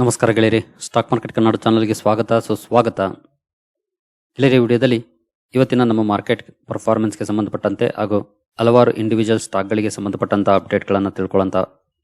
ನಮಸ್ಕಾರ ಗೆಳೆಯರಿ stock market Kannada ಚಾನಲ್ಗೆ ಸ್ವಾಗತ, ಸುಸ್ವಾಗತ. ಗೆಳೆಯರಿ ವಿಡಿಯೋದಲ್ಲಿ ಇವತ್ತಿನ ನಮ್ಮ ಮಾರ್ಕೆಟ್ ಪರ್ಫಾರ್ಮೆನ್ಸ್ಗೆ ಸಂಬಂಧಪಟ್ಟಂತೆ ಹಾಗೂ ಹಲವಾರು ಇಂಡಿವಿಜುವಲ್ ಸ್ಟಾಕ್ಗಳಿಗೆ ಸಂಬಂಧಪಟ್ಟಂತಹ ಅಪ್ಡೇಟ್ಗಳನ್ನು ತಿಳ್ಕೊಳ್ಳೋಂಥ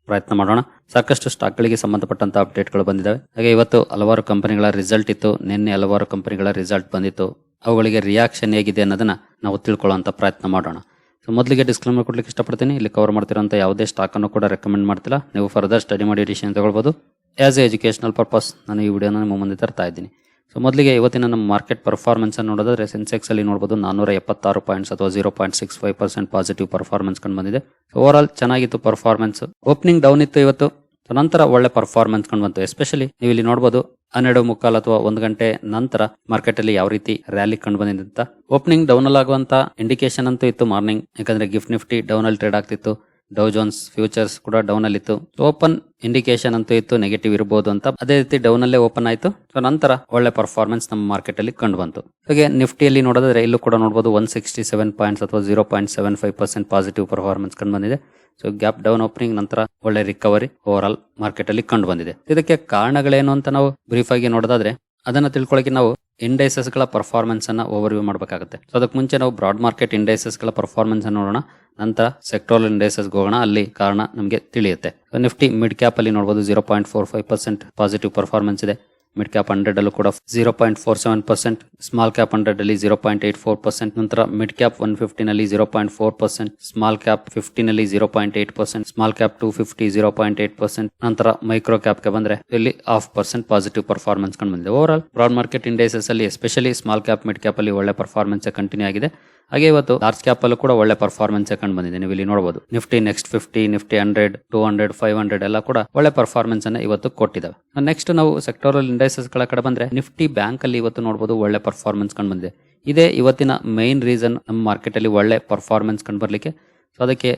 ಪ್ರಯತ್ನ ಮಾಡೋಣ. ಸಾಕಷ್ಟು ಸ್ಟಾಕ್ಗಳಿಗೆ ಸಂಬಂಧಪಟ್ಟಂತಹ ಅಪ್ಡೇಟ್ಗಳು ಬಂದಿದ್ದಾವೆ. ಹಾಗೆ ಇವತ್ತು ಹಲವಾರು ಕಂಪನಿಗಳ ರಿಸಲ್ಟ್ ಇತ್ತು, ನಿನ್ನೆ ಹಲವಾರು ಕಂಪನಿಗಳ ರಿಸಲ್ಟ್ ಬಂದಿತ್ತು. ಅವುಗಳಿಗೆ ರಿಯಾಕ್ಷನ್ ಹೇಗಿದೆ ಅನ್ನೋದನ್ನ ನಾವು ತಿಳ್ಕೊಳ್ಳುವಂತ ಪ್ರಯತ್ನ ಮಾಡೋಣ. ಸೊ ಮೊದಲಿಗೆ ಡಿಸ್ಕ್ಲೇಮರ್ ಕೊಡ್ಲಿಕ್ಕೆ ಇಷ್ಟಪಡ್ತೀನಿ. ಇಲ್ಲಿ ಕವರ್ ಮಾಡ್ತಿರೋಂಥ ಯಾವುದೇ ಸ್ಟಾಕನ್ನು ಕೂಡ ರೆಕಮೆಂಡ್ ಮಾಡ್ತಿಲ್ಲ. ನೀವು ಫರ್ದರ್ ಸ್ಟಡಿ ಮಾಡಿ ಡಿಸಿಷನ್ ತಗೊಳ್ಬೋದು. ಆಸ್ ಎ ಎಜುಕೇಷನಲ್ ಪರ್ಪಸ್ ನಾನು ಈ ವಿಡಿಯೋನ ನಿಮ್ಮ ಮುಂದೆ ತರ್ತಾ ಇದ್ದೀನಿ. ಸೊ ಮೊದಲಿಗೆ ಇವತ್ತಿನ ನಮ್ಮ ಮಾರ್ಕೆಟ್ ಪರ್ಫಾರ್ಮೆನ್ಸ್ ಅನ್ನು ನೋಡೋದಾದ್ರೆ ಸೆನ್ಸೆಕ್ಸ್ ಅಲ್ಲಿ ನೋಡಬಹುದು ನಾನೂರ ಎಪ್ಪತ್ತಾರು ಪಾಯಿಂಟ್ಸ್ ಅಥವಾ zero point six five percent positive performance ಕಂಡು ಬಂದಿದೆ. ಓವರ್ ಆಲ್ ಚೆನ್ನಾಗಿತ್ತು ಪರ್ಫಾರ್ಮೆನ್ಸ್ ಓಪನಿಂಗ್ ಡೌನ್ ಇತ್ತು ಇವತ್ತು. ಸೊ ನಂತರ ಒಳ್ಳೆ ಪರ್ಫಾರ್ಮೆನ್ಸ್ ಕಂಡು ಬಂತು. ಎಸ್ಪೆಷಲಿ ನೀವು ಇಲ್ಲಿ ನೋಡಬಹುದು ಹನ್ನೆರಡು ಮುಕ್ಕಾಲ್ ಅಥವಾ ಒಂದು ಗಂಟೆ ನಂತರ ಮಾರ್ಕೆಟ್ ಅಲ್ಲಿ ಯಾವ ರೀತಿ ರ್ಯಾಲಿ ಕಂಡು ಬಂದಿದೆ ಓಪನಿಂಗ್ ಡೌನ್ ಆಗುವಂತ ಇಂಡಿಕೇಶನ್ ಅಂತೂ ಇತ್ತು ಮಾರ್ನಿಂಗ್ ಯಾಕಂದ್ರೆ ಗಿಫ್ಟ್ ನಿಫ್ಟಿ ಡೌನ್ ಅಲ್ಲಿ ಟ್ರೇಡ್ ಆಗ್ತಿತ್ತು. ಡೌ ಜೋನ್ಸ್ ಫ್ಯೂಚರ್ಸ್ ಕೂಡ ಡೌನ್ ಅಲ್ಲಿ ಇತ್ತು ಓಪನ್ ಇಂಡಿಕೇಶನ್ ಅಂತೂ ಇತ್ತು ನೆಗೆಟಿವ್ ಇರಬಹುದು ಅಂತ. ಅದೇ ರೀತಿ ಡೌನ್ ಅಲ್ಲೇ ಓಪನ್ ಆಯಿತು. ಸೊ ನಂತರ ಒಳ್ಳೆ ಪರ್ಫಾರ್ಮೆನ್ಸ್ ನಮ್ಮ ಮಾರ್ಕೆಟ್ ಅಲ್ಲಿ ಕಂಡು ಬಂತು ಹಾಗೆ ನಿಫ್ಟಿಯಲ್ಲಿ ನೋಡಿದ್ರೆ ಇಲ್ಲೂ ಕೂಡ ನೋಡಬಹುದು ಒನ್ ಸಿಕ್ಸ್ಟಿ ಸೆವೆನ್ ಪಾಯಿಂಟ್ಸ್ ಅಥವಾ zero point seven five percent positive performance ಕಂಡು ಬಂದಿದೆ ಸೊ ಗ್ಯಾಪ್ ಡೌನ್ ಓಪನಿಂಗ್ ನಂತರ ಒಳ್ಳೆ ರಿಕವರಿ ಓವರ್ ಆಲ್ ಮಾರ್ಕೆಟ್ ಅಲ್ಲಿ ಕಂಡು ಬಂದಿದೆ ಇದಕ್ಕೆ ಕಾರಣಗಳೇನು ಅಂತ ನಾವು ಬ್ರೀಫ್ ಆಗಿ ನೋಡೋದಾದ್ರೆ, ಅದನ್ನ ತಿಳ್ಕೊಳ್ಳೋಕೆ ನಾವು ಇಂಡೈಸಸ್ಗಳ ಪರ್ಫಾರ್ಮೆನ್ಸ್ ಅನ್ನ ಓವರ್ ವ್ಯೂ ಮಾಡಬೇಕಾಗುತ್ತೆ. ಸೊ ಅದಕ್ಕೆ ಮುಂಚೆ ನಾವು ಬ್ರಾಡ್ ಮಾರ್ಕೆಟ್ ಇಂಡೈಸಸ್ಗಳ ಪರ್ಫಾರ್ಮೆನ್ಸ್ ಅನ್ನು ನೋಡೋಣ. ನಂತರ ಸೆಕ್ಟೋರಲ್ ಇಂಡೈಸಸ್ ಹೋಗೋಣ ಅಲ್ಲಿ ಕಾರಣ ನಮಗೆ ತಿಳಿಯುತ್ತೆ. ನಿಫ್ಟಿ ಮಿಡ್ ಕ್ಯಾಪ್ ಅಲ್ಲಿ ನೋಡಬಹುದು zero point four five percent positive performance ಇದೆ. ಮಿಡ್ ಕ್ಯಾಪ್ ಹಂಡ್ರೆಡ್ ಅಲ್ಲೂ ಕೂಡ zero point four seven percent small cap hundred ಅಲ್ಲಿ zero point eight four percent ನಂತರ mid cap one ಫಿಫ್ಟಿನಲ್ಲಿ zero point four percent small cap ಫಿಫ್ಟಿನಲ್ಲಿ zero point eight percent small cap two fifty zero point eight percent ನಂತರ micro ಕ್ಯಾಪ್ಗೆ ಬಂದ್ರೆ ಇಲ್ಲಿ half percent positive performance ಕಂಡು ಬಂದಿದೆ. Over all broad market indices ಅಲ್ಲಿ especially small cap mid cap ಅಲ್ಲಿ ಒಳ್ಳೆ performance continue ಆಗಿದೆ. ಹಾಗೆ ಇವತ್ತು ಲಾರ್ಜ್ ಕ್ಯಾಪ್ ಅಲ್ಲೂ ಕೂಡ ಒಳ್ಳೆ ಪರ್ಫಾರ್ಮೆನ್ಸ್ ಕಂಡು ಬಂದಿದೆ. ನೀವು ಇಲ್ಲಿ ನೋಡಬಹುದು Nifty next fifty Nifty hundred two hundred five hundred ಎಲ್ಲ ಕೂಡ ಒಳ್ಳೆ ಪರ್ಫಾರ್ಮೆನ್ಸ್ ಅನ್ನ ಇವತ್ತು ಕೊಟ್ಟಿದ್ದಾವೆ. ನೆಕ್ಸ್ಟ್ ನಾವು ಸೆಕ್ಟೋರಲ್ ಇಂಡೈಸಸ್ಗಳ ಕಡೆ ಬಂದ್ರೆ ನಿಫ್ಟಿ ಬ್ಯಾಂಕ್ ಅಲ್ಲಿ ಇವತ್ತು ನೋಡಬಹುದು ಒಳ್ಳೆ ಪರ್ಫಾರ್ಮೆನ್ಸ್ ಕಂಡು ಬಂದಿದೆ. ಇದೇ ಇವತ್ತಿನ ಮೇನ್ ರೀಸನ್ ನಮ್ಮ ಮಾರ್ಕೆಟ್ ಅಲ್ಲಿ ಒಳ್ಳೆ ಪರ್ಫಾರ್ಮೆನ್ಸ್ ಕಂಡು ಬರ್ಲಿಕ್ಕೆ. ಸೊ ಅದಕ್ಕೆ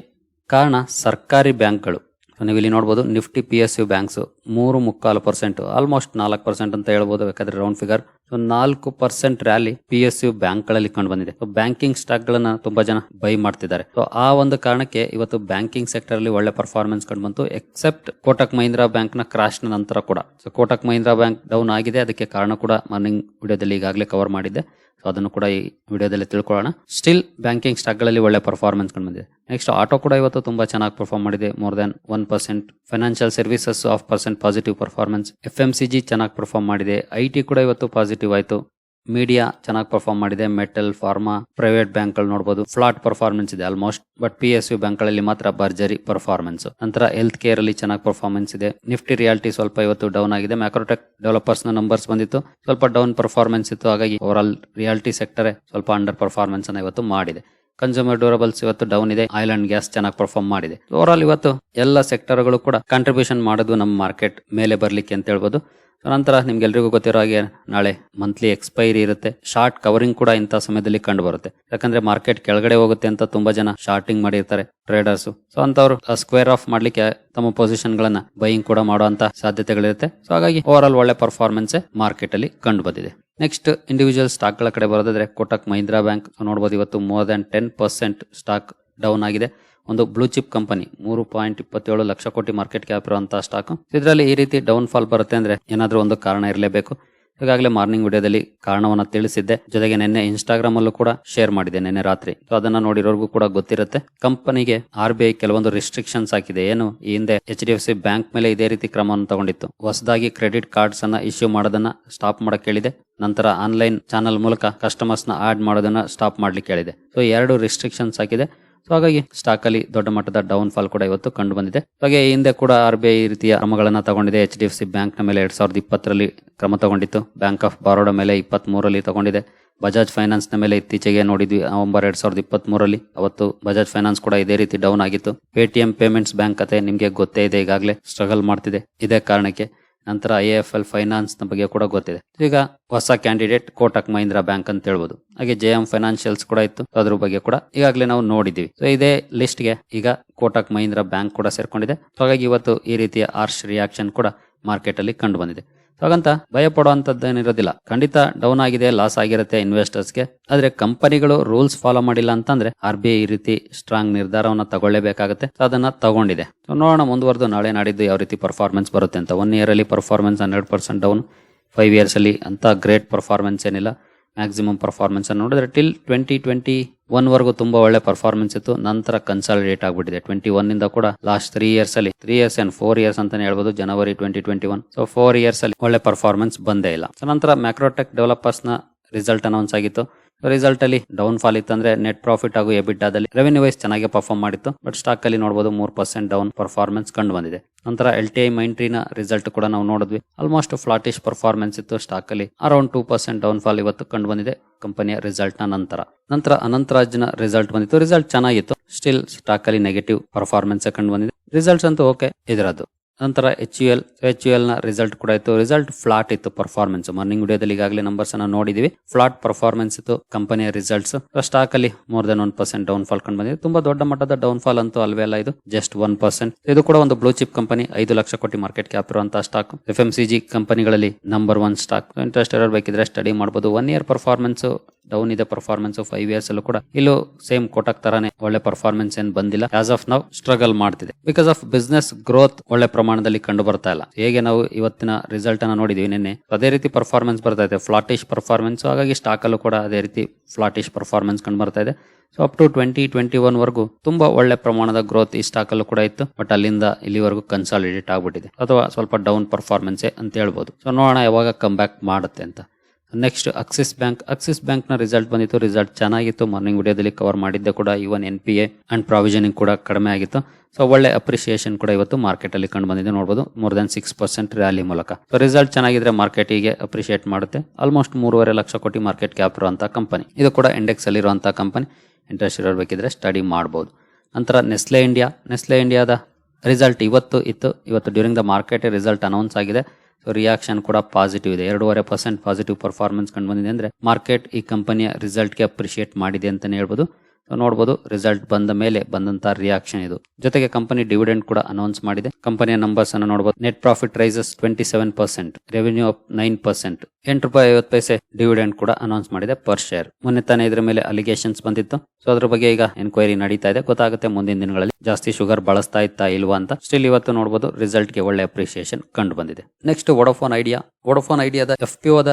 ಕಾರಣ ಸರ್ಕಾರಿ ಬ್ಯಾಂಕ್ಗಳು ನೀವು ಇಲ್ಲಿ ನೋಡಬಹುದು Nifty P S U banks ಮೂರು ಮುಕ್ಕಾಲು ಪರ್ಸೆಂಟ್ ಆಲ್ಮೋಸ್ಟ್ ನಾಲ್ಕು ಪರ್ಸೆಂಟ್ ಅಂತ ಹೇಳ್ಬೋದು. ಬೇಕಾದ್ರೆ ರೌಂಡ್ ಫಿಗರ್ ಸೊ ನಾಲ್ಕು percent rally P S U ಬ್ಯಾಂಕ್ಗಳಲ್ಲಿ ಕಂಡು ಬಂದಿದೆ ಬ್ಯಾಂಕಿಂಗ್ ಸ್ಟಾಕ್ ಗಳನ್ನ ತುಂಬಾ ಜನ ಬೈ ಮಾಡ್ತಿದ್ದಾರೆ. ಸೊ ಆ ಒಂದು ಕಾರಣಕ್ಕೆ ಇವತ್ತು ಬ್ಯಾಂಕಿಂಗ್ ಸೆಕ್ಟರ್ ಅಲ್ಲಿ ಒಳ್ಳೆ ಪರ್ಫಾರ್ಮೆನ್ಸ್ ಕಂಡು ಬಂತು ಎಕ್ಸೆಪ್ಟ್ ಕೋಟಕ್ ಮಹೀಂದ್ರಾ ಬ್ಯಾಂಕ್ನ ಕ್ರಾಶ್ ನಂತರ ಕೂಡ. So Kotak Mahindra bank down ಆಗಿದೆ. ಅದಕ್ಕೆ ಕಾರಣ ಕೂಡ ಮಾರ್ನಿಂಗ್ ವಿಡಿಯೋದಲ್ಲಿ ಈಗಾಗಲೇ ಕವರ್ ಮಾಡಿದ್ದೆ. ಸೊ ಅದನ್ನು ಕೂಡ ಈ ವಿಡಿಯೋದಲ್ಲಿ ತಿಳ್ಕೊಳ್ಳೋಣ. ಸ್ಟಿಲ್ ಬ್ಯಾಂಕಿಂಗ್ ಸ್ಟಾಕ್ಗಳಲ್ಲಿ ಒಳ್ಳೆ ಪರ್ಫಾರ್ಮೆನ್ಸ್ ಬಂದಿದೆ. ನೆಕ್ಸ್ಟ್ ಆಟೋ ಕೂಡ ಇವತ್ತು ತುಂಬಾ ಚೆನ್ನಾಗಿ ಪರ್ಫಾರ್ಮ್ ಮಾಡಿದೆ. More than one percent financial services of percent positive performance F M C G ಚೆನ್ನಾಗಿ ಪರ್ಫಾರ್ಮ್ ಮಾಡಿದೆ. ಐ ಟಿ ಕೂಡ ಇವತ್ತು ಪಾಸಿಟಿವ್ ಆಯಿತು. ಮೀಡಿಯಾ ಚೆನ್ನಾಗಿ ಪರ್ಫಾರ್ಮ್ ಮಾಡಿದೆ. ಮೆಟಲ್ ಫಾರ್ಮಾ ಪ್ರೈವೇಟ್ ಬ್ಯಾಂಕ್ಗಳು ನೋಡಬಹುದು ಫ್ಲಾಟ್ ಪರ್ಫಾರ್ಮೆನ್ಸ್ ಇದೆ almost but P S U ಬ್ಯಾಂಕ್ಗಳಲ್ಲಿ ಮಾತ್ರ ಭರ್ಜರಿ ಪರ್ಫಾರ್ಮೆನ್ಸ್ ನಂತರ ಹೆಲ್ತ್ ಕೇರ್ ಅಲ್ಲಿ ಚೆನ್ನಾಗಿ ಪರ್ಫಾರ್ಮೆನ್ಸ್ ಇದೆ. ನಿಫ್ಟಿ ರಿಯಾಲಿಟಿ ಸ್ವಲ್ಪ ಇವತ್ತು ಡೌನ್ ಆಗಿದೆ. ಮ್ಯಾಕ್ರೋಟೆಕ್ ಡೆವಲಪರ್ಸ್ನ ನಂಬರ್ಸ್ ಬಂದಿತ್ತು. ಸ್ವಲ್ಪ ಡೌನ್ ಪರ್ಫಾರ್ಮೆನ್ಸ್ ಇತ್ತು. ಹಾಗಾಗಿ ಓವರ್ ಆಲ್ ರಿಯಾಲಿಟಿ ಸೆಕ್ಟರ್ ಸ್ವಲ್ಪ ಅಂಡರ್ ಪರ್ಫಾರ್ಮೆನ್ಸ್ ಅನ್ನ ಇವತ್ತು ಮಾಡಿದೆ. ಕನ್ಸ್ಯೂಮರ್ ಡ್ಯೂರಬಲ್ಸ್ ಇವತ್ತು ಡೌನ್ ಇದೆ. ಅಂಡ್ ಗ್ಯಾಸ್ ಚೆನ್ನಾಗಿ ಪರ್ಫಾರ್ಮ್ ಮಾಡಿದೆ. ಓವರ್ ಆಲ್ ಇವತ್ತು ಎಲ್ಲ ಸೆಕ್ಟರ್ಗಳು ಕೂಡ ಕಾಂಟ್ರಿಬ್ಯೂಷನ್ ಮಾಡೋದು ನಮ್ಮ ಮಾರ್ಕೆಟ್ ಮೇಲೆ ಬರ್ಲಿಕ್ಕೆ ಅಂತ ಹೇಳ್ಬೋದು. ನಂತರ ನಿಮ್ಗೆಲ್ರಿಗೂ ಗೊತ್ತಿರೋ ಹಾಗೆ ನಾಳೆ ಮಂತ್ಲಿ ಎಕ್ಸ್ಪೈರಿ ಇರುತ್ತೆ. ಶಾರ್ಟ್ ಕವರಿಂಗ್ ಕೂಡ ಇಂಥ ಸಮಯದಲ್ಲಿ ಕಂಡು ಬರುತ್ತೆ ಯಾಕಂದ್ರೆ ಮಾರ್ಕೆಟ್ ಕೆಳಗಡೆ ಹೋಗುತ್ತೆ ಅಂತ ತುಂಬಾ ಜನ ಶಾರ್ಟಿಂಗ್ ಮಾಡಿರ್ತಾರೆ ಟ್ರೇಡರ್ಸ್ ಸೊ ಅಂತವ್ರು ಸ್ಕ್ವೇರ್ ಆಫ್ ಮಾಡ್ಲಿಕ್ಕೆ ತಮ್ಮ ಪೊಸಿಷನ್ ಗಳನ್ನ ಬೈಯಿಂಗ್ ಕೂಡ ಮಾಡುವಂತ ಸಾಧ್ಯತೆಗಳಿರುತ್ತೆ. ಸೊ ಹಾಗಾಗಿ ಓವರ್ ಆಲ್ ಒಳ್ಳೆ ಪರ್ಫಾರ್ಮೆನ್ಸ್ ಮಾರ್ಕೆಟ್ ಅಲ್ಲಿ ಕಂಡು ಬಂದಿದೆ ನೆಕ್ಸ್ಟ್ ಇಂಡಿವಿಜುವಲ್ ಸ್ಟಾಕ್ಗಳ ಕಡೆ ಬರೋದಾದ್ರೆ ಕೋಟಕ್ ಮಹೀಂದ್ರಾ ಬ್ಯಾಂಕ್ ನೋಡಬಹುದು ಇವತ್ತು more than ten percent stock down ಆಗಿದೆ. ಒಂದು ಬ್ಲೂ ಚಿಪ್ ಕಂಪನಿ ಮೂರು ಪಾಯಿಂಟ್ ಇಪ್ಪತ್ತೇಳು ಲಕ್ಷ ಕೋಟಿ ಮಾರ್ಕೆಟ್ ಕ್ಯಾಪ್ ಇರುವಂತಹ ಸ್ಟಾಕ್ ಇದರಲ್ಲಿ ಈ ರೀತಿ ಡೌನ್ ಫಾಲ್ ಬರುತ್ತೆ ಅಂದ್ರೆ ಏನಾದ್ರೂ ಒಂದು ಕಾರಣ ಇರಲೇಬೇಕು. ಈಗಾಗಲೇ ಮಾರ್ನಿಂಗ್ ವಿಡಿಯೋದಲ್ಲಿ ಕಾರಣವನ್ನ ತಿಳಿಸಿದ್ದೆ. ಜೊತೆಗೆ ನಿನ್ನೆ ಇನ್ಸ್ಟಾಗ್ರಾಮ್ ಅಲ್ಲೂ ಕೂಡ ಶೇರ್ ಮಾಡಿದೆ ನಿನ್ನೆ ರಾತ್ರಿ. ಸೊ ಅದನ್ನ ನೋಡಿರೋರ್ಗೂ ಕೂಡ ಗೊತ್ತಿರುತ್ತೆ. ಕಂಪನಿಗೆ ಆರ್ ಬಿ ಐ ಕೆಲವೊಂದು ರಿಸ್ಟ್ರಿಕ್ಷನ್ಸ್ ಹಾಕಿದೆ. ಏನು? ಈ ಹಿಂದೆ H D F C bank ಮೇಲೆ ಇದೇ ರೀತಿ ಕ್ರಮವನ್ನು ತಗೊಂಡಿತ್ತು. ಹೊಸದಾಗಿ ಕ್ರೆಡಿಟ್ ಕಾರ್ಡ್ಸ್ ಅನ್ನ ಇಶ್ಯೂ ಮಾಡೋದನ್ನ ಸ್ಟಾಪ್ ಮಾಡಕ್ ಹೇಳಿದೆ. ನಂತರ ಆನ್ಲೈನ್ ಚಾನಲ್ ಮೂಲಕ ಕಸ್ಟಮರ್ಸ್ನ ಆಡ್ ಮಾಡೋದನ್ನ ಸ್ಟಾಪ್ ಮಾಡ್ಲಿಕ್ಕೆ ಹೇಳಿದೆ. ಸೊ ಎರಡು ರಿಸ್ಟ್ರಿಕ್ಷನ್ಸ್ ಹಾಕಿದೆ. ಸೊ ಹಾಗಾಗಿ ಸ್ಟಾಕ್ ಅಲ್ಲಿ ದೊಡ್ಡ ಮಟ್ಟದ ಡೌನ್ ಫಾಲ್ ಕೂಡ ಇವತ್ತು ಕಂಡು ಬಂದಿದೆ. ಹಾಗೆ ಹಿಂದೆ ಕೂಡ ಆರ್ ಬಿ ಐ ರೀತಿಯ ಕ್ರಮಗಳನ್ನ ತಗೊಂಡಿದೆ. ಎಚ್ ಡಿ ಎಫ್ ಸಿ ಬ್ಯಾಂಕ್ನ ಮೇಲೆ ಎರಡ್ ಸಾವಿರದ ಇಪ್ಪತ್ತರಲ್ಲಿ ಕ್ರಮ ತಗೊಂಡಿತ್ತು. ಬ್ಯಾಂಕ್ ಆಫ್ ಬರೋಡ ಮೇಲೆ ಇಪ್ಪತ್ತ್ ಮೂರಲ್ಲಿ ತಗೊಂಡಿದೆ. ಬಜಾಜ್ ಫೈನಾನ್ಸ್ನ ಮೇಲೆ ಇತ್ತೀಚೆಗೆ ನೋಡಿದ್ವಿ, ನವೆಂಬರ್ ಎರಡ್ ಸಾವಿರದ ಇಪ್ಪತ್ತ್ ಮೂರಲ್ಲಿ ಅವತ್ತು ಬಜಾಜ್ ಫೈನಾನ್ಸ್ ಕೂಡ ಇದೇ ರೀತಿ ಡೌನ್ ಆಗಿತ್ತು. ಪೇಟಿಎಂ ಪೇಮೆಂಟ್ಸ್ ಬ್ಯಾಂಕ್ ಕತೆ ನಿಮಗೆ ಗೊತ್ತೇ ಇದೆ ಈಗಾಗಲೇ ಸ್ಟ್ರಗಲ್ ಮಾಡ್ತಿದೆ. ಇದೇ ಕಾರಣಕ್ಕೆ ನಂತರ ಐ ಎಫ್ ಎಲ್ ಫೈನಾನ್ಸ್ನ ಬಗ್ಗೆ ಕೂಡ ಗೊತ್ತಿದೆ. ಈಗ ಹೊಸ ಕ್ಯಾಂಡಿಡೇಟ್ ಕೋಟಕ್ ಮಹೀಂದ್ರಾ ಬ್ಯಾಂಕ್ ಅಂತ ಹೇಳ್ಬೋದು. ಹಾಗೆ ಜೆ ಎಂ ಫೈನಾನ್ಷಿಯಲ್ಸ್ ಕೂಡ ಇತ್ತು. ಅದ್ರ ಬಗ್ಗೆ ಕೂಡ ಈಗಾಗಲೇ ನಾವು ನೋಡಿದ್ದೀವಿ. ಸೊ ಇದೇ ಲಿಸ್ಟ್ಗೆ ಈಗ ಕೋಟಕ್ ಮಹೀಂದ್ರಾ ಬ್ಯಾಂಕ್ ಕೂಡ ಸೇರ್ಕೊಂಡಿದೆ. ಹಾಗಾಗಿ ಇವತ್ತು ಈ ರೀತಿಯ ಆರ್ಶ್ ರಿಯಾಕ್ಷನ್ ಕೂಡ ಮಾರ್ಕೆಟ್ ಅಲ್ಲಿ ಕಂಡು ಬಂದಿದೆ. ಹಾಗಂತ ಭಯ ಪಡುವಂತದ್ದೇನಿರೋದಿಲ್ಲ ಖಂಡಿತ ಡೌನ್ ಆಗಿದೆ ಲಾಸ್ ಆಗಿರುತ್ತೆ ಇನ್ವೆಸ್ಟರ್ಸ್ಗೆ ಆದ್ರೆ ಕಂಪನಿಗಳು ರೂಲ್ಸ್ ಫಾಲೋ ಮಾಡಿಲ್ಲ ಅಂತಂದ್ರೆ ಆರ್ ಬಿ ಐ ರೀತಿ ಸ್ಟ್ರಾಂಗ್ ನಿರ್ಧಾರವನ್ನ ತಗೊಳ್ಳೇಬೇಕಾಗುತ್ತೆ. ಅದನ್ನ ತಗೊಂಡಿದೆ. ನೋಡೋಣ ಮುಂದುವರೆದು ನಾಳೆ ನಾಡಿದ್ದು ಯಾವ ರೀತಿ ಪರ್ಫಾರ್ಮೆನ್ಸ್ ಬರುತ್ತೆ ಅಂತ. ಒನ್ ಇಯರ್ ಅಲ್ಲಿ performance hundred percent down five years ಅಲ್ಲಿ ಅಂತ ಗ್ರೇಟ್ ಪರ್ಫಾರ್ಮೆನ್ಸ್ ಏನಿಲ್ಲ. ಮ್ಯಾಕ್ಸಿಮಮ್ ಪರ್ಫಾರ್ಮೆನ್ಸ್ ಅನ್ನು ನೋಡಿದ್ರೆ ಟಿಲ್ ಟ್ವೆಂಟಿ ಟ್ವೆಂಟಿ ಒನ್ವರೆಗೂ ತುಂಬಾ ಒಳ್ಳೆ ಪರ್ಫಾರ್ಮೆನ್ಸ್ ಇತ್ತು. ನಂತರ ಕನ್ಸಾಲಿಡೇಟ್ ಆಗಿಬಿಟ್ಟಿದೆ. ಟ್ವೆಂಟಿ ಒನ್ ಇಂದ ಕೂಡ ಲಾಸ್ಟ್ ತ್ರೀ ಇಯರ್ಸ್ ಅಲ್ಲಿ three years and four years ಅಂತಾನೆ ಹೇಳ್ಬೋದು January twenty twenty one so four years ಅಲ್ಲಿ ಒಳ್ಳೆ ಪರ್ಫಾರ್ಮೆನ್ಸ್ ಬಂದೇ ಇಲ್ಲ. ಸೊ ನಂತರ ಮ್ಯಾಕ್ರೋಟೆಕ್ ಡೆವಲಪರ್ಸ್ನ ರಿಸಲ್ಟ್ ಅನೌನ್ಸ್ ಆಗಿತ್ತು. ರಿಸಲ್ಟ್ ಅಲ್ಲಿ ಡೌನ್ ಫಾಲ್ ಇತ್ತು ಅಂದ್ರೆ ನೆಟ್ ಪ್ರಾಫಿಟ್ ಹಾಗೂ ಎಬಿಟಾದಲ್ಲಿ ರೆವೆನ್ಯೂ ವೈಸ್ ಚೆನ್ನಾಗಿ ಪರ್ಫಾರ್ಮ್ ಮಾಡಿತ್ತು. ಬಟ್ ಸ್ಟಾಕ್ ಅಲ್ಲಿ ನೋಡಬಹುದು ಮೂರ್ ಪರ್ಸೆಂಟ್ ಡೌನ್ ಪರ್ಫಾರ್ಮೆನ್ಸ್ ಕಂಡು ಬಂದಿದೆ. ನಂತರ ಎಲ್ ಟಿ ಐ ಮೈಂಟ್ರಿನ ರಿಸಲ್ಟ್ ಕೂಡ ನಾವು ನೋಡಿದ್ವಿ. ಆಲ್ಮೋಸ್ಟ್ ಫ್ಲಾಟಿಶ್ ಪರ್ಫಾರ್ಮೆನ್ಸ್ ಇತ್ತು ಸ್ಟಾಕ್ ಅಲ್ಲಿ. Around two percent down fall ಇವತ್ತು ಕಂಡು ಬಂದಿದೆ ಕಂಪನಿಯ ರಿಸಲ್ಟ್ನ ನಂತರ. ನಂತರ ಅನಂತರಾಜ್ನ ರಿಸಲ್ಟ್ ಬಂದಿತ್ತು. ರಿಸಲ್ಟ್ ಚೆನ್ನಾಗಿತ್ತು. ಸ್ಟಿಲ್ ಸ್ಟಾಕ್ ಅಲ್ಲಿ ನೆಗೆಟಿವ್ ಪರ್ಫಾರ್ಮೆನ್ಸ್ ಕಂಡು ಬಂದಿದೆ. ರಿಸಲ್ಟ್ಸ್ ಅಂತೂ ಓಕೆ ಇದರದ್ದು. ನಂತರ H U L H U ಎಲ್ನ result ಕೂಡ ಇತ್ತು. ರಿಸಲ್ಟ್ ಫ್ಲಾಟ್ ಇತ್ತು ಪರ್ಫಾರ್ಮೆನ್ಸ್ ಮಾರ್ನಿಂಗ್ ವಿಡಿಯೋದಲ್ಲಿ ಈಗಾಗಲೇ ನಂಬರ್ಸ್ ಅನ್ನ ನೋಡಿದೀವಿ. ಫ್ಲಾಟ್ ಪರ್ಫಾರ್ಮೆನ್ಸ್ ಇತ್ತು ಕಂಪನಿಯ ರಿಸಲ್ಟ್ಸ್ ಸ್ಟಾಕ್ ಅಲ್ಲಿ more than one percent down fall ಕಂಡು ಬಂದಿದೆ. ತುಂಬಾ ದೊಡ್ಡ ಮಟ್ಟದ ಡೌನ್ ಫಾಲ್ ಅಂತೂ ಅಲ್ವೇ ಅಲ್ಲ ಇದು. ಜಸ್ಟ್ ಒನ್ ಪರ್ಸೆಂಟ್ ಇದು ಕೂಡ ಒಂದು ಬ್ಲೂ ಚಿಪ್ ಕಂಪನಿ ಐದು ಲಕ್ಷ ಕೋಟಿ ಮಾರ್ಕೆಟ್ ಕ್ಯಾಪ್ ಇರುವಂತಹ stock F M C G ಕಂಪನಿಗಳಲ್ಲಿ ನಂಬರ್ ಒನ್ ಸ್ಟಾಕ್ ಇಂಟ್ರೆಸ್ಟ್ ಇರೋರು ಬೇಕಿದ್ರೆ ಸ್ಟಡಿ ಮಾಡಬಹುದು ಒನ್ ಇಯರ್ ಪರ್ಫಾರ್ಮೆನ್ಸ್ ಡೌನ್ ಇದೆ ಪರ್ಫಾರ್ಮೆನ್ಸ್ ಫೈವ್ ಇಯರ್ಸ್ ಅಲ್ಲೂ ಕೂಡ ಇಲ್ಲೂ ಸೇಮ್ ಕೋಟಕ್ ತರಾನೇ ಒಳ್ಳೆ ಪರ್ಫಾರ್ಮೆನ್ಸ್ ಏನ್ ಬಂದಿಲ್ಲ. ಆಸ್ ಆಫ್ ನಾವು ಸ್ಟ್ರಗಲ್ ಮಾಡ್ತಿದೆ. ಬಿಕಾಸ್ ಆಫ್ ಬಿಸ್ನೆಸ್ ಗ್ರೋತ್ ಒಳ್ಳೆ ಪ್ರಮಾಣದಲ್ಲಿ ಕಂಡು ಬರ್ತಾ ಇಲ್ಲ. ಹೇಗೆ ನಾವು ಇವತ್ತಿನ ರಿಸಲ್ಟ್ ಅನ್ನ ನೋಡಿದೀವಿ ನಿನ್ನೆ? ಅದೇ ರೀತಿ ಪರ್ಫಾರ್ಮೆನ್ಸ್ ಬರ್ತಾ ಇದೆ. ಫ್ಲಾಟಿಶ್ ಪರ್ಫಾರ್ಮೆನ್ಸ್ ಹಾಗಾಗಿ ಸ್ಟಾಕ್ ಅಲ್ಲೂ ಕೂಡ ಅದೇ ರೀತಿ ಫ್ಲಾಟಿಶ್ ಪರ್ಫಾರ್ಮೆನ್ಸ್ ಕಂಡು ಬರ್ತಾ ಇದೆ. So up to twenty twenty one ವರೆಗೂ ತುಂಬಾ ಒಳ್ಳೆ ಪ್ರಮಾಣದ ಗ್ರೋತ್ ಈ ಸ್ಟಾಕ್ ಅಲ್ಲೂ ಕೂಡ ಇತ್ತು. ಬಟ್ ಅಲ್ಲಿಂದ ಇಲ್ಲಿವರೆಗೂ ಕನ್ಸಾಲಿಡೇಟ್ ಆಗ್ಬಿಟ್ಟಿದೆ. ಅಥವಾ ಸ್ವಲ್ಪ ಡೌನ್ ಪರ್ಫಾರ್ಮೆನ್ಸ್ ಅಂತ ಹೇಳ್ಬೋದು. ಸೊ ನೋಡೋಣ ಯಾವಾಗ ಕಮ್ ಬ್ಯಾಕ್ ಮಾಡುತ್ತೆ ಅಂತ. ನೆಕ್ಸ್ಟ್ ಅಕ್ಸಿಸ್ ಬ್ಯಾಂಕ್ ಅಕ್ಸಿಸ್ ಬ್ಯಾಂಕ್ನ ರಿಸಲ್ಟ್ ಬಂದಿತ್ತು. ರಿಸಲ್ಟ್ ಚೆನ್ನಾಗಿತ್ತು. ಮಾರ್ನಿಂಗ್ ವಿಡಿಯೋದಲ್ಲಿ ಕವರ್ ಮಾಡಿದ್ದೆ ಕೂಡ. Even N P A and provisioning ಕೂಡ ಕಡಿಮೆ ಆಗಿತ್ತು. ಸೊ ಒಳ್ಳೆ ಅಪ್ರಿಸಿಯೇಷನ್ ಕೂಡ ಇವತ್ತು ಮಾರ್ಕೆಟ್ ಅಲ್ಲಿ ಕಂಡು ಬಂದಿದೆ. ನೋಡಬಹುದು more than six percent rally ಮೂಲಕ. ಸೊ ರಿಸಲ್ಟ್ ಚೆನ್ನಾಗಿದ್ರೆ ಮಾರ್ಕೆಟಿಗೆ ಅಪ್ರಿಶಿಯೇಟ್ ಮಾಡುತ್ತೆ. ಆಲ್ಮೋಸ್ಟ್ ಮೂರುವರೆ ಲಕ್ಷ ಕೋಟಿ ಮಾರ್ಕೆಟ್ ಕ್ಯಾಪ್ ಇರುವಂತಹ ಕಂಪನಿ ಇದು ಕೂಡ ಇಂಡೆಕ್ಸ್ ಅಲ್ಲಿ ಇರುವಂತಹ ಕಂಪನಿ ಇಂಟ್ರೆಸ್ಟ್ ಇರಬೇಕಿದ್ರೆ ಬೇಕಿದ್ರೆ ಸ್ಟಡಿ ಮಾಡಬಹುದು ನಂತರ ನೆಸ್ಲೆ ಇಂಡಿಯಾ ನೆಸ್ಲೆ ಇಂಡಿಯಾದ ರಿಸಲ್ಟ್ ಇವತ್ತು ಇತ್ತು. ಇವತ್ತು during the market result announce ಆಗಿದೆ. ರಿಯಾಕ್ಷನ್ ಕೂಡ ಪಾಸಿಟಿವ್ ಇದೆ. ಎರಡೂವರೆ ಪರ್ಸೆಂಟ್ ಪಾಸಿಟಿವ್ ಪರ್ಫಾರ್ಮೆನ್ಸ್ ಕಂಡು ಬಂದಿದೆ ಅಂದ್ರೆ ಮಾರ್ಕೆಟ್ ಈ ಕಂಪನಿಯ ರಿಸಲ್ಟ್ಗೆ ಅಪ್ರಿಷಿಯೇಟ್ ಮಾಡಿದೆ ಅಂತಾನೆ ಹೇಳ್ಬೋದು. ನೋಡಬಹುದು ರಿಸಲ್ಟ್ ಬಂದ ಮೇಲೆ ಬಂದಂತ ರಿಯಾಕ್ಷನ್ ಇದು. ಜೊತೆಗೆ ಕಂಪನಿ ಡಿವಿಡೆಂಡ್ ಕೂಡ ಅನೌನ್ಸ್ ಮಾಡಿದೆ. ಕಂಪನಿಯ ನಂಬರ್ಸ್ ಅನ್ನು ನೋಡಬಹುದು net profit rises twenty seven percent revenue up nine percent ಎಂಟು ರೂಪಾಯಿ ಐವತ್ತು ಪೈಸೆ ಡಿವಿಡೆಂಡ್ ಕೂಡ ಅನೌನ್ಸ್ ಮಾಡಿದೆ ಪರ್ ಶೇರ್ ಮೊನ್ನೆ ತಾನೇ ಇದರ ಮೇಲೆ ಅಲಿಗೇಷನ್ಸ್ ಬಂದಿತ್ತು. ಸೊ ಅದ್ರ ಬಗ್ಗೆ ಈಗ ಎನ್ಕ್ವೈರಿ ನಡೀತಾ ಇದೆ. ಗೊತ್ತಾಗುತ್ತೆ ಮುಂದಿನ ದಿನಗಳಲ್ಲಿ ಜಾಸ್ತಿ ಶುಗರ್ ಬಳಸ್ತಾ ಇತ್ತಾ ಇಲ್ವಾ ಅಂತ. ಸ್ಟಿಲ್ ಇವತ್ತು ನೋಡಬಹುದು ರಿಸಲ್ಟ್ಗೆ ಒಳ್ಳೆ ಅಪ್ರಿಸಿಯೇಷನ್ ಕಂಡು ಬಂದಿದೆ. ನೆಕ್ಸ್ಟ್ ವಡೋಫೋನ್ ಐಡಿಯಾ ವಡೋಫೋನ್ ಐಡಿಯಾದ ಎಫ್ ಪಿ ಓದ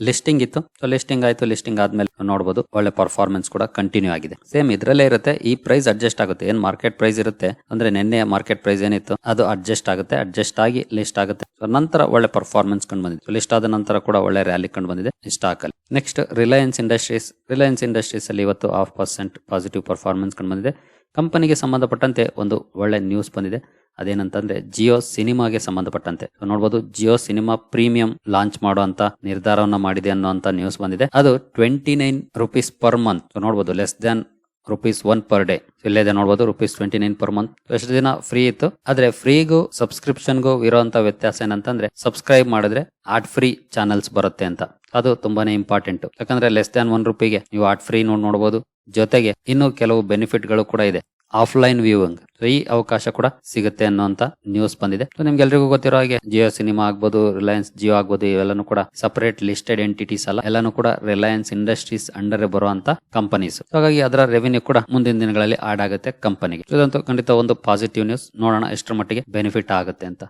ಲಿಸ್ಟಿಂಗ್ ಇತ್ತು. ಸೊ ಲಿಸ್ಟಿಂಗ್ ಆಯ್ತು. ಲಿಸ್ಟಿಂಗ್ ಆದ್ಮೇಲೆ ನೋಡಬಹುದು ಒಳ್ಳೆ ಪರ್ಫಾರ್ಮೆನ್ಸ್ ಕೂಡ ಕಂಟಿನ್ಯೂ ಆಗಿದೆ. ಸೇಮ್ ಇದ್ರಲ್ಲೇ ಇರುತ್ತೆ. ಈ ಪ್ರೈಸ್ ಅಡ್ಜಸ್ಟ್ ಆಗುತ್ತೆ. ಏನ್ ಮಾರ್ಕೆಟ್ ಪ್ರೈಸ್ ಇರುತ್ತೆ? ಅಂದ್ರೆ ನಿನ್ನೆ ಮಾರ್ಕೆಟ್ ಪ್ರೈಸ್ ಏನಿತ್ತು? ಅದು ಅಡ್ಜಸ್ಟ್ ಆಗುತ್ತೆ. ಅಡ್ಜಸ್ಟ್ ಆಗಿ ಲಿಸ್ಟ್ ಆಗುತ್ತೆ. ನಂತರ ಒಳ್ಳೆ ಪರ್ಫಾರ್ಮೆನ್ಸ್ ಕಂಡು ಬಂದಿದೆ. ಲಿಸ್ಟ್ ಆದ ನಂತರ ಕೂಡ ಒಳ್ಳೆ ರ್ಯಾಲಿ ಕಂಡು ಬಂದಿದೆ. ಸ್ಟಾಕ್ ಅಲ್ಲಿ. Next Reliance Industries Reliance Industries ಅಲ್ಲಿ ಇವತ್ತು ಹಾಫ್ ಪರ್ಸೆಂಟ್ ಪಾಸಿಟಿವ್ ಪರ್ಫಾರ್ಮೆನ್ಸ್ ಕಂಡು ಬಂದಿದೆ. ಕಂಪನಿಗೆ ಸಂಬಂಧಪಟ್ಟಂತೆ ಒಂದು ಒಳ್ಳೆ ನ್ಯೂಸ್ ಬಂದಿದೆ. ಅದೇನಂತಂದ್ರೆ ಜಿಯೋ ಸಿನಿಮಾಗೆ ಸಂಬಂಧಪಟ್ಟಂತೆ. ನೋಡಬಹುದು ಜಿಯೋ ಸಿನಿಮಾ ಪ್ರೀಮಿಯಂ ಲಾಂಚ್ ಮಾಡುವಂತ ನಿರ್ಧಾರವನ್ನ ಮಾಡಿದೆ ಅನ್ನುವಂತ ನ್ಯೂಸ್ ಬಂದಿದೆ. ಅದು twenty nine rupees per month ನೋಡಬಹುದು less than rupees one per day ಇಲ್ಲೇ ನೋಡಬಹುದು rupees twenty nine per month ಎಷ್ಟು ದಿನ ಫ್ರೀ ಇತ್ತು? ಆದ್ರೆ ಫ್ರೀಗೂ ಸಬ್ಸ್ಕ್ರಿಪ್ಷನ್ಗೂ ಇರುವಂತ ವ್ಯತ್ಯಾಸ ಏನಂತಂದ್ರೆ ಸಬ್ಸ್ಕ್ರೈಬ್ ಮಾಡಿದ್ರೆ ಆಡ್ ಫ್ರೀ ಚಾನಲ್ಸ್ ಬರುತ್ತೆ ಅಂತ. ಅದು ತುಂಬಾನೇ ಇಂಪಾರ್ಟೆಂಟ್ ಯಾಕಂದ್ರೆ ಲೆಸ್ ದ್ಯಾನ್ ಒನ್ ರುಪಿಗೆ ನೀವು ಆಡ್ ಫ್ರೀ ನೋಡ್ ನೋಡಬಹುದು ಜೊತೆಗೆ ಇನ್ನು ಕೆಲವು ಬೆನಿಫಿಟ್ಗಳು ಕೂಡ ಇದೆ. ಆಫ್ಲೈನ್ ವ್ಯೂವಿಂಗ್ ಈ ಅವಕಾಶ ಕೂಡ ಸಿಗುತ್ತೆ ಅನ್ನುವಂತ ನ್ಯೂಸ್ ಬಂದಿದೆ. ನಿಮ್ಗೆ ನಿಮ್ಗೆಲ್ರಿಗೂ ಗೊತ್ತಿರೋ ಹಾಗೆ ಜಿಯೋ ಸಿನಿಮಾ ಆಗ್ಬೋದು ರಿಲಯನ್ಸ್ ಜಿಯೋ ಆಗ್ಬೋದು, ಇವೆಲ್ಲನೂ ಕೂಡ ಸಪರೇಟ್ ಲಿಸ್ಟೆಡ್ ಎಂಟಿಟೀಸ್ ಅಲ್ಲ. ಎಲ್ಲಾನು ಕೂಡ ರಿಲಯನ್ಸ್ ಇಂಡಸ್ಟ್ರೀಸ್ ಅಂಡರ್ ಬರುವಂತ ಕಂಪನೀಸ್ ಹಾಗಾಗಿ ಅದರ ರೆವಿನ್ಯೂ ಕೂಡ ಮುಂದಿನ ದಿನಗಳಲ್ಲಿ ಆಡ್ ಆಗುತ್ತೆ ಕಂಪನಿಗೆ ಇದಂತೂ ಖಂಡಿತ ಒಂದು ಪಾಸಿಟಿವ್ ನ್ಯೂಸ್ ನೋಡೋಣ ಎಷ್ಟರ ಮಟ್ಟಿಗೆ ಬೆನಿಫಿಟ್ ಆಗುತ್ತೆ ಅಂತ.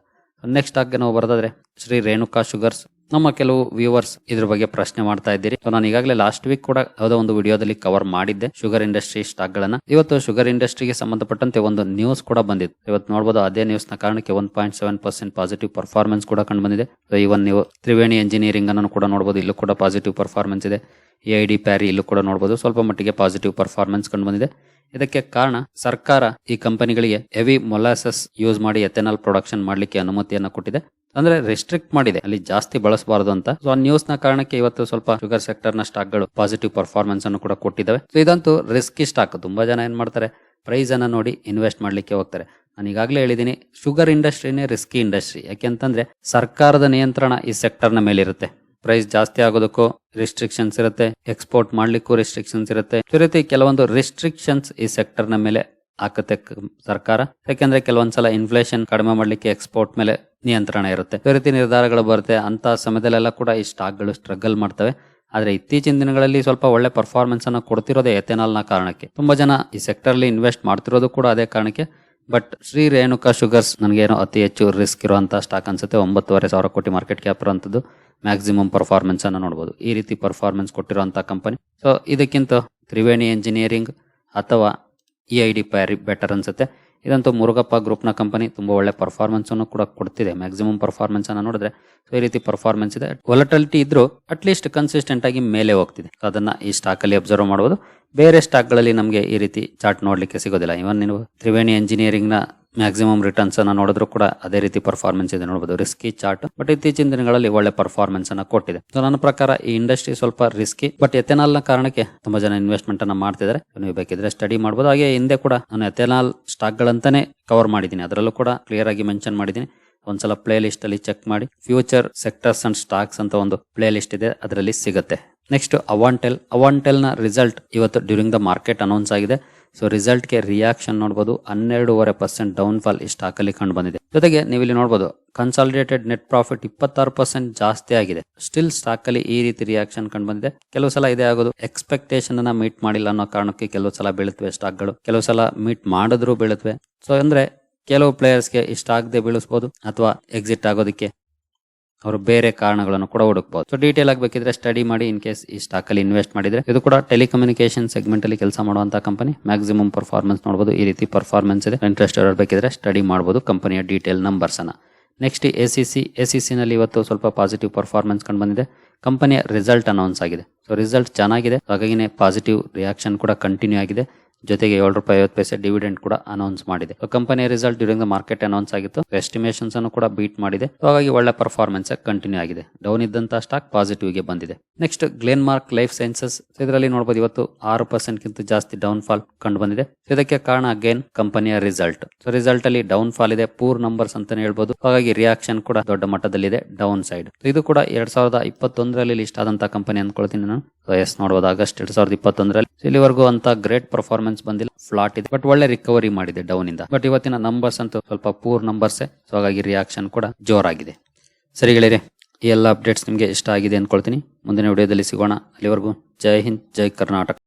ನೆಕ್ಸ್ಟ್ ಆಗಿ ನಾವು ಬರೋದಾದ್ರೆ ಶ್ರೀ ರೇಣುಕಾ ಶುಗರ್ಸ್ ನಮ್ಮ ಕೆಲವು ವ್ಯೂವರ್ಸ್ ಇದ್ರ ಬಗ್ಗೆ ಪ್ರಶ್ನೆ ಮಾಡ್ತಾ ಇದ್ದೀರಿ. ನಾನು ಈಗಾಗಲೇ ಲಾಸ್ಟ್ ವೀಕ್ ಕೂಡ ಯಾವುದೋ ಒಂದು ವಿಡಿಯೋದಲ್ಲಿ ಕವರ್ ಮಾಡಿದ್ದೆ ಶುಗರ್ ಇಂಡಸ್ಟ್ರಿ ಸ್ಟಾಕ್ ಗಳನ್ನ. ಇವತ್ತು ಶುಗರ್ ಇಂಡಸ್ಟ್ರಿಗೆ ಸಂಬಂಧಪಟ್ಟಂತೆ ಒಂದು ನ್ಯೂಸ್ ಕೂಡ ಬಂದಿತ್ತು. ಇವತ್ತು ನೋಡಬಹುದು ಅದೇ ನ್ಯೂಸ್ನ ಕಾರಣಕ್ಕೆ one point seven percent positive performance ಕೂಡ ಕಂಡು ಬಂದಿದೆ ಇವನ್ ನೀವು ತ್ರಿವೇಣಿ ಎಂಜಿನಿಯರಿಂಗ್ ಅನ್ನು ಕೂಡ ನೋಡಬಹುದು ಇಲ್ಲೂ ಕೂಡ ಪಾಸಿಟಿವ್ ಪರ್ಫಾರ್ಮೆನ್ಸ್ ಇದೆ. ಎ ಐ ಡಿ ಪ್ಯಾರಿ ಇಲ್ಲೂ ಕೂಡ ನೋಡಬಹುದು ಸ್ವಲ್ಪ ಮಟ್ಟಿಗೆ ಪಾಸಿಟಿವ್ ಪರ್ಫಾರ್ಮೆನ್ಸ್ ಕಂಡು ಬಂದಿದೆ ಇದಕ್ಕೆ ಕಾರಣ ಸರ್ಕಾರ ಈ ಕಂಪನಿಗಳಿಗೆ ಹೆವಿ ಮೊಲಾಸಸ್ ಯೂಸ್ ಮಾಡಿ ಎಥೆನಾಲ್ ಪ್ರೊಡಕ್ಷನ್ ಮಾಡಲಿಕ್ಕೆ ಅನುಮತಿಯನ್ನು ಕೊಟ್ಟಿದೆ. ಅಂದ್ರೆ ರೆಸ್ಟ್ರಿಕ್ಟ್ ಮಾಡಿದೆ. ಅಲ್ಲಿ ಜಾಸ್ತಿ ಬಳಸಬಾರದು ಅಂತ. ಸೊ ಆ ನ್ಯೂಸ್ನ ಕಾರಣಕ್ಕೆ ಇವತ್ತು ಸ್ವಲ್ಪ ಶುಗರ್ ಸೆಕ್ಟರ್ನ ಸ್ಟಾಕ್ಗಳು ಪಾಸಿಟಿವ್ ಪರ್ಫಾರ್ಮೆನ್ಸ್ ಅನ್ನು ಕೂಡ ಕೊಟ್ಟಿದ್ದಾವೆ. ಸೊ ಇದಂತೂ ರಿಸ್ಕಿ ಸ್ಟಾಕ್ ತುಂಬಾ ಜನ ಏನ್ ಮಾಡ್ತಾರೆ? ಪ್ರೈಸ್ ಅನ್ನ ನೋಡಿ ಇನ್ವೆಸ್ಟ್ ಮಾಡ್ಲಿಕ್ಕೆ ಹೋಗ್ತಾರೆ. ನಾನು ಈಗಾಗಲೇ ಹೇಳಿದ್ದೀನಿ ಶುಗರ್ ಇಂಡಸ್ಟ್ರಿನೇ ರಿಸ್ಕಿ ಇಂಡಸ್ಟ್ರಿ ಯಾಕೆಂತಂದ್ರೆ ಸರ್ಕಾರದ ನಿಯಂತ್ರಣ ಈ ಸೆಕ್ಟರ್ನ ಮೇಲಿರುತ್ತೆ. ಪ್ರೈಸ್ ಜಾಸ್ತಿ ಆಗೋದಕ್ಕೂ ರಿಸ್ಟ್ರಿಕ್ಷನ್ಸ್ ಇರುತ್ತೆ ಎಕ್ಸ್ಪೋರ್ಟ್ ಮಾಡ್ಲಿಕ್ಕೂ ರಿಸ್ಟ್ರಿಕ್ಷನ್ಸ್ ಇರುತ್ತೆ. ಈ ರೀತಿ ಕೆಲವೊಂದು ರಿಸ್ಟ್ರಿಕ್ಷನ್ಸ್ ಈ ಸೆಕ್ಟರ್ನ ಮೇಲೆ ಹಾಕುತ್ತೆ ಸರ್ಕಾರ. ಯಾಕೆಂದ್ರೆ ಕೆಲವೊಂದ್ಸಲ ಇನ್ಫ್ಲೇಷನ್ ಕಡಿಮೆ ಮಾಡ್ಲಿಕ್ಕೆ ಎಕ್ಸ್ಪೋರ್ಟ್ ಮೇಲೆ ನಿಯಂತ್ರಣ ಇರುತ್ತೆ. ಈ ರೀತಿ ನಿರ್ಧಾರಗಳು ಬರುತ್ತೆ. ಅಂತ ಸಮಯದಲ್ಲೆಲ್ಲ ಕೂಡ ಈ ಸ್ಟಾಕ್ಗಳು ಸ್ಟ್ರಗಲ್ ಮಾಡ್ತವೆ. ಆದ್ರೆ ಇತ್ತೀಚಿನ ದಿನಗಳಲ್ಲಿ ಸ್ವಲ್ಪ ಒಳ್ಳೆ ಪರ್ಫಾರ್ಮೆನ್ಸ್ ಅನ್ನು ಕೊಡ್ತಿರೋದೇ ಎಥೆನಾಲ್ನ ಕಾರಣಕ್ಕೆ. ತುಂಬಾ ಜನ ಈ ಸೆಕ್ಟರ್ ಅಲ್ಲಿ ಇನ್ವೆಸ್ಟ್ ಮಾಡ್ತಿರೋದು ಕೂಡ ಅದೇ ಕಾರಣಕ್ಕೆ. ಬಟ್ ಶ್ರೀ ರೇಣುಕಾ ಶುಗರ್ಸ್ ನನಗೇನೋ ಅತಿ ಹೆಚ್ಚು ರಿಸ್ಕ್ ಇರುವಂತಹ ಸ್ಟಾಕ್ ಅನ್ಸುತ್ತೆ. ಒಂಬತ್ತುವರೆ ಸಾವಿರ ಕೋಟಿ ಮಾರ್ಕೆಟ್ ಕ್ಯಾಪ್ ಇರುವಂತದ್ದು. ಮ್ಯಾಕ್ಸಿಮಮ್ ಪರ್ಫಾರ್ಮೆನ್ಸ್ ಅನ್ನು ನೋಡಬಹುದು ಈ ರೀತಿ ಪರ್ಫಾರ್ಮೆನ್ಸ್ ಕೊಟ್ಟಿರುವಂತ ಕಂಪನಿ ಸೊ ಇದಕ್ಕಿಂತ ತ್ರಿವೇಣಿ ಎಂಜಿನಿಯರಿಂಗ್ ಅಥವಾ E I D Parry better ಅನ್ಸುತ್ತೆ. ಇದಂತೂ ಮುರುಗಪ್ಪ ಗ್ರೂಪ್ನ ಕಂಪನಿ ತುಂಬಾ ಒಳ್ಳೆ ಪರ್ಫಾರ್ಮೆನ್ಸನ್ನು ಕೂಡ ಕೊಡ್ತಿದೆ. ಮ್ಯಾಕ್ಸಿಮಮ್ ಪರ್ಫಾರ್ಮೆನ್ಸ್ ಅನ್ನು ನೋಡಿದ್ರೆ. ಸೊ ಈ ರೀತಿ ಪರ್ಫಾರ್ಮೆನ್ಸ್ ಇದೆ. ವೊಲಟಿಲಿಟಿ ಇದ್ರೂ ಅಟ್ಲೀಸ್ಟ್ ಕನ್ಸಿಸ್ಟೆಂಟ್ ಆಗಿ ಮೇಲೆ ಹೋಗ್ತಿದೆ. ಅದನ್ನು ಈ ಸ್ಟಾಕ್ ಅಲ್ಲಿ ಅಬ್ಸರ್ವ್ ಮಾಡಬಹುದು ಬೇರೆ ಸ್ಟಾಕ್ಗಳಲ್ಲಿ ನಮಗೆ ಈ ರೀತಿ ಚಾರ್ಟ್ ನೋಡಲಿಕ್ಕೆ ಸಿಗೋದಿಲ್ಲ. ಇವನ್ ನೀವು ತ್ರಿವೇಣಿ ಎಂಜಿನಿಯರಿಂಗ್ನ ಮ್ಯಾಕ್ಸಿಮಮ್ ರಿಟರ್ನ್ಸ್ ಅನ್ನ ನೋಡಿದ್ರು ಕೂಡ ಅದೇ ರೀತಿ ಪರ್ಫಾರ್ಮೆನ್ಸ್ ಇದೆ ನೋಡಬಹುದು ರಿಸ್ಕಿ ಚಾರ್ಟ್ ಬಟ್ ಇತ್ತೀಚಿನ ದಿನಗಳಲ್ಲಿ ಒಳ್ಳೆ ಪರ್ಫಾರ್ಮೆನ್ಸ್ ಅನ್ನ ಕೊಟ್ಟಿದೆ. ಸೊ ನನ್ನ ಪ್ರಕಾರ ಈ ಇಂಡಸ್ಟ್ರಿ ಸ್ವಲ್ಪ ರಿಸ್ಕಿ ಬಟ್ ಎಥೆನಾಲ್ನ ಕಾರಣಕ್ಕೆ ತುಂಬಾ ಜನ ಇನ್ವೆಸ್ಟ್ಮೆಂಟ್ ಅನ್ನ ಮಾಡ್ತಿದ್ದಾರೆ. ನೀವು ಬೇಕಿದ್ರೆ ಸ್ಟಡಿ ಮಾಡಬಹುದು ಹಾಗೆ ಹಿಂದೆ ಕೂಡ ನಾನು ಎಥೆನಾಲ್ ಸ್ಟಾಕ್ ಗಳಂತಾನೆ ಕವರ್ ಮಾಡಿದ್ದೀನಿ. ಅದರಲ್ಲೂ ಕೂಡ ಕ್ಲಿಯರ್ ಆಗಿ ಮೆನ್ಷನ್ ಮಾಡಿದ್ದೀನಿ. ಒಂದ್ಸಲ ಪ್ಲೇ ಲಿಸ್ಟ್ ಅಲ್ಲಿ ಚೆಕ್ ಮಾಡಿ. ಫ್ಯೂಚರ್ ಸೆಕ್ಟರ್ಸ್ ಅಂಡ್ ಸ್ಟಾಕ್ಸ್ ಅಂತ ಒಂದು ಪ್ಲೇ ಲಿಸ್ಟ್ ಇದೆ. ಅದರಲ್ಲಿ ಸಿಗುತ್ತೆ. ನೆಕ್ಸ್ಟ್ ಅವಾಂಟೆಲ್ ಅವಾಂಟೆಲ್ನ ರಿಸಲ್ಟ್ ಇವತ್ತು ಡ್ಯೂರಿಂಗ್ ದ ಮಾರ್ಕೆಟ್ ಅನೌನ್ಸ್ ಆಗಿದೆ. ಸೊ ರಿಸಲ್ಟ್ಗೆ ರಿಯಾಕ್ಷನ್ ನೋಡಬಹುದು ಹನ್ನೆರಡೂವರೆ ಪರ್ಸೆಂಟ್ ಡೌನ್ ಫಾಲ್ ಈ ಸ್ಟಾಕ್ ಅಲ್ಲಿ ಕಂಡು ಬಂದಿದೆ. ಜೊತೆಗೆ ನೀವು ಇಲ್ಲಿ ನೋಡಬಹುದು ಕನ್ಸಾಲಿಡೇಟೆಡ್ ನೆಟ್ ಪ್ರಾಫಿಟ್ ಇಪ್ಪತ್ತಾರು ಪರ್ಸೆಂಟ್ ಜಾಸ್ತಿ ಆಗಿದೆ. ಸ್ಟಿಲ್ ಸ್ಟಾಕ್ ಅಲ್ಲಿ ಈ ರೀತಿ ರಿಯಾಕ್ಷನ್ ಕಂಡು ಬಂದಿದೆ. ಕೆಲವು ಸಲ ಇದೇ ಆಗೋದು. ಎಕ್ಸ್ಪೆಕ್ಟೇಷನ್ ಅನ್ನ ಮೀಟ್ ಮಾಡಿಲ್ಲ ಅನ್ನೋ ಕಾರಣಕ್ಕೆ ಕೆಲವು ಸಲ ಬೀಳುತ್ತವೆ ಸ್ಟಾಕ್ಗಳು ಕೆಲವು ಸಲ ಮೀಟ್ ಮಾಡಿದ್ರು ಬೀಳುತ್ತವೆ. ಸೊ ಅಂದ್ರೆ ಕೆಲವು ಪ್ಲೇಯರ್ಸ್ಗೆ ಸ್ಟಾಕ್ ದೇ ಬೀಳಿಸಬಹುದು ಅಥವಾ ಎಕ್ಸಿಟ್ ಆಗೋದಕ್ಕೆ ಅವರು ಬೇರೆ ಕಾರಣಗಳನ್ನು ಕೂಡ ಹುಡುಕಬಹುದು ಸೊ ಡೀಟೇಲ್ ಆಗಬೇಕಿದ್ರೆ ಸ್ಟಡಿ ಮಾಡಿ ಇನ್ ಕೇಸ್ ಈ ಸ್ಟಾಕ್ ಅಲ್ಲಿ ಇನ್ವೆಸ್ಟ್ ಮಾಡಿದ್ರೆ, ಇದು ಕೂಡ ಟೆಲಿಕಮ್ಯುನಿಕೇಶನ್ ಸೆಗ್ಮೆಂಟ್ ಅಲ್ಲಿ ಕೆಲಸ ಮಾಡುವಂತ ಕಂಪನಿ ಮ್ಯಾಕ್ಸಿಮಮ್ ಪರ್ಫಾರ್ಮೆನ್ಸ್ ನೋಡಬಹುದು ಈ ರೀತಿ ಪರ್ಫಾರ್ಮೆನ್ಸ್ ಇದೆ. ಇಂಟ್ರೆಸ್ಟ್ ಇರಬೇಕಿದ್ರೆ ಸ್ಟಡಿ ಮಾಡಬಹುದು ಕಂಪನಿಯ ಡೀಟೇಲ್ ನಂಬರ್ಸ್ ಅನ್ನ. Next A C C A C ನಲ್ಲಿ ಇವತ್ತು ಸ್ವಲ್ಪ ಪಾಸಿಟಿವ್ ಪರ್ಫಾರ್ಮೆನ್ಸ್ ಕಂಡು ಬಂದಿದೆ. ಕಂಪನಿಯ ರಿಸಲ್ಟ್ ಅನೌನ್ಸ್ ಆಗಿದೆ. ಸೊ ರಿಸಲ್ಟ್ ಚೆನ್ನಾಗಿದೆ. ಹಾಗಾಗಿನೇ ಪಾಸಿಟಿವ್ ರಿಯಾಕ್ಷನ್ ಕೂಡ ಕಂಟಿನ್ಯೂ ಆಗಿದೆ. ಜೊತೆಗೆ ಏಳು ರೂಪಾಯಿ, ಐವತ್ತು ಪೈಸೆ ಡಿವಿಡೆಂಡ್ ಕೂಡ ಅನೌನ್ಸ್ ಮಾಡಿದೆ. ಕಂಪನಿಯ result during the market announce ಆಗಿತ್ತು. ಎಸ್ಟಿಮೇಷನ್ಸ್ ಅನ್ನು ಕೂಡ ಬೀಟ್ ಮಾಡಿದೆ. ಹಾಗಾಗಿ ಒಳ್ಳೆ ಪರ್ಫಾರ್ಮೆನ್ಸ್ ಕಂಟಿನ್ಯೂ ಆಗಿದೆ. ಡೌನ್ ಇದ್ದಂತ ಸ್ಟಾಕ್ ಪಾಸಿಟಿವ್ಗೆ ಬಂದಿದೆ. Next Glenmark life sciences ಇದರಲ್ಲಿ ನೋಡಬಹುದು ಇವತ್ತು ಆರು ಪರ್ಸೆಂಟ್ ಗಿಂತ ಜಾಸ್ತಿ ಡೌನ್ ಫಾಲ್ ಕಂಡು ಬಂದಿದೆ. ಇದಕ್ಕೆ ಕಾರಣ ಅಗೇನ್ ಕಂಪನಿಯ ರಿಸಲ್ಟ್ ಸೊ ರಿಸಲ್ಟ್ ಅಲ್ಲಿ ಡೌನ್ ಫಾಲ್ ಇದೆ ಪೂರ್ ನಂಬರ್ಸ್ ಅಂತಾನೆ ಹೇಳ್ಬಹುದು ಹಾಗಾಗಿ ರಿಯಾಕ್ಷನ್ ಕೂಡ ದೊಡ್ಡ ಮಟ್ಟದಲ್ಲಿದೆ ಡೌನ್ ಸೈಡ್ ಇದು ಕೂಡ ಎರಡ್ ಸಾವಿರದ ಇಪ್ಪತ್ತೊಂದರಲ್ಲಿ ಲಿಸ್ಟ್ ಆದಂತ ಕಂಪನಿ ಅನ್ಕೊಳ್ತೀನಿ ನಾನು. ಎಸ್ ನೋಡಬಹುದು ಆಗಸ್ಟ್ ಎರಡ್ ಸಾವಿರದ ಇಪ್ಪತ್ತೊಂದರಲ್ಲಿ. ಇಲ್ಲಿವರೆಗೂ ಅಂತ ಗ್ರೇಟ್ ಪರ್ಫಾರ್ಮೆನ್ಸ್ ಬಂದಿಲ್ಲ ಫ್ಲಾಟ್ ಇದೆ. ಬಟ್ ಒಳ್ಳೆ ರಿಕವರಿ ಮಾಡಿದೆ ಡೌನ್ ಇಂದ. ಬಟ್ ಇವತ್ತಿನ ನಂಬರ್ಸ್ ಅಂತೂ ಸ್ವಲ್ಪ ಪೂರ್ ನಂಬರ್ಸ್ ಸೊ ಹಾಗಾಗಿ ರಿಯಾಕ್ಷನ್ ಕೂಡ ಜೋರಾಗಿದೆ. ಸರಿ ಗೆಳೆಯರೆ, ಈ ಎಲ್ಲ ಅಪ್ಡೇಟ್ಸ್ ನಿಮಗೆ ಇಷ್ಟ ಆಗಿದೆ ಅನ್ಕೊಳ್ತೀನಿ. ಮುಂದಿನ ವಿಡಿಯೋದಲ್ಲಿ ಸಿಗೋಣ. ಅಲ್ಲಿವರೆಗೂ ಜೈ ಹಿಂದ್, ಜೈ ಕರ್ನಾಟಕ.